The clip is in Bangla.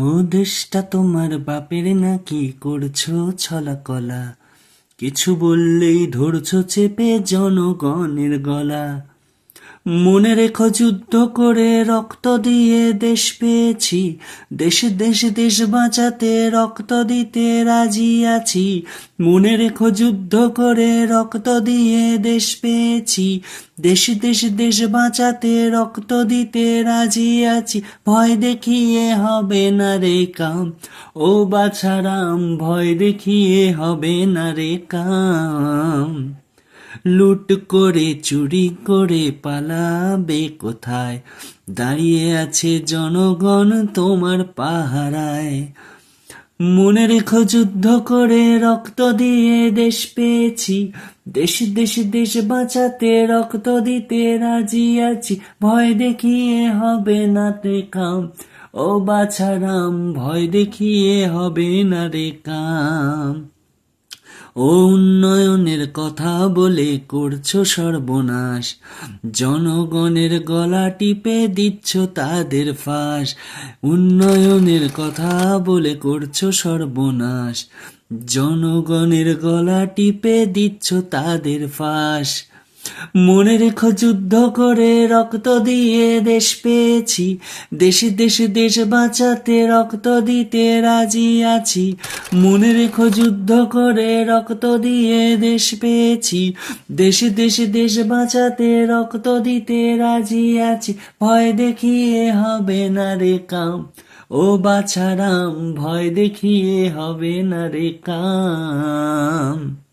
ও দেশটা তোমার বাপের নাকি করছ ছলা কলা কিছু বললেই ধরছো চেপে জনগণের গলা। মনে রেখো যুদ্ধ করে রক্ত দিয়ে দেশ পেয়েছি। দেশে দেশে, দেশ বাঁচাতে রক্ত দিতে রাজি আছি। মনে রেখো যুদ্ধ করে রক্ত দিয়ে দেশ পেয়েছি। দেশে দেশে, দেশ বাঁচাতে রক্ত দিতে রাজি আছি। ভয় দেখিয়ে হবে না রে কাম। ও বাছারাম ভয় দেখিয়ে হবে না রে কাম। লুট করে, চুরি করে পালাবে কোথায়? দাঁড়িয়ে আছে জনগণ তোমার পাহারায়। মনে রেখো যুদ্ধ করে রক্ত দিয়ে দেশ পেয়েছি। দেশ দেশ দেশ বাঁচাতে রক্ত দিতে রাজি আছি। ভয় দেখিয়ে হবে না রে কাম। ও বাছারাম ভয় দেখিয়ে হবে না রে কাম। ও উন্নয়নের কথা বলে করছ সর্বনাশ। জনগণের গলা টিপে দিচ্ছ তাদের ফাঁস। উন্নয়নের কথা বলে করছ সর্বনাশ। জনগণের গলা টিপে দিচ্ছ তাদের ফাঁস। মনে রেখো যুদ্ধ করে রক্ত দিয়ে দেশ পেয়েছি। দেশে দেশে, দেশ বাঁচাতে রক্ত দিতে রাজি আছি। মনে রেখো যুদ্ধ করে রক্ত দিয়ে দেশ পেয়েছি। দেশে দেশে, দেশ বাঁচাতে রক্ত দিতে রাজি আছি। ভয় দেখিয়ে হবে না রে কাম। ও বাছারাম, ভয় দেখিয়ে হবে না রে কাম।